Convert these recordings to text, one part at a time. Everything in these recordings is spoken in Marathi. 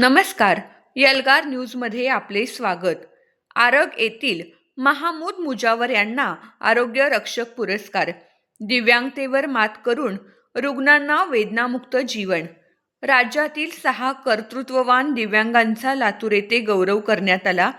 नमस्कार यलगार न्यूजमध्ये आपले स्वागत. आरग येथील महामूद मुजावर यांना आरोग्य रक्षक पुरस्कार. दिव्यांगतेवर मात करून रुग्णांना वेदनामुक्त जीवन. राज्यातील सहा कर्तृत्ववान दिव्यांगांचा लातूर येथे गौरव करण्यात आला.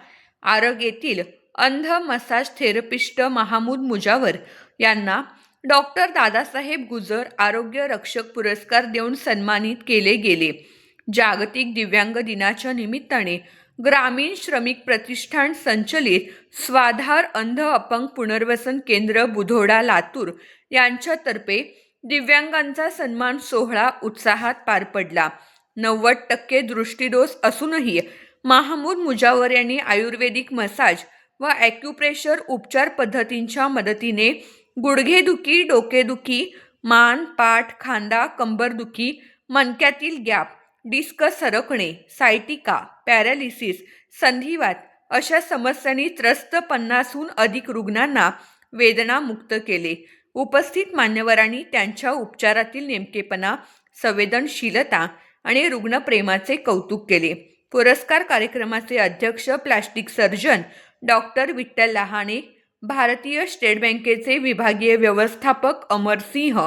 आरग येथील अंध मसाज थेरपिस्ट महामूद मुजावर यांना डॉक्टर दादासाहेब गुजर आरोग्य रक्षक पुरस्कार देऊन सन्मानित केले गेले. जागतिक दिव्यांग दिनाच्या निमित्ताने ग्रामीण श्रमिक प्रतिष्ठान संचलित स्वाधार अंध अपंग पुनर्वसन केंद्र बुधोडा लातूर यांच्यातर्फे दिव्यांगांचा सन्मान सोहळा उत्साहात पार पडला. नव्वद टक्के दृष्टीदोष असूनही महामूद मुजावर यांनी आयुर्वेदिक मसाज व ॲक्युप्रेशर उपचार पद्धतींच्या मदतीने गुडघेदुखी डोकेदुखी मान पाठ खांदा कंबरदुखी मणक्यातील गॅप डिस्कस सरकणे सायटिका पॅरालिसिस संधिवात अशा समस्यांनी त्रस्त पन्नासहून अधिक रुग्णांना वेदनामुक्त केले. उपस्थित मान्यवरांनी त्यांच्या उपचारातील नेमकेपणा संवेदनशीलता आणि रुग्णप्रेमाचे कौतुक केले. पुरस्कार कार्यक्रमाचे अध्यक्ष plastic surgeon doctor Vitthal Lahane भारतीय स्टेट बँकेचे विभागीय व्यवस्थापक अमर सिंह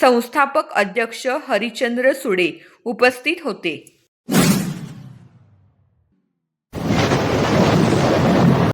संस्थापक अध्यक्ष हरिचंद्र सुडे उपस्थित होते.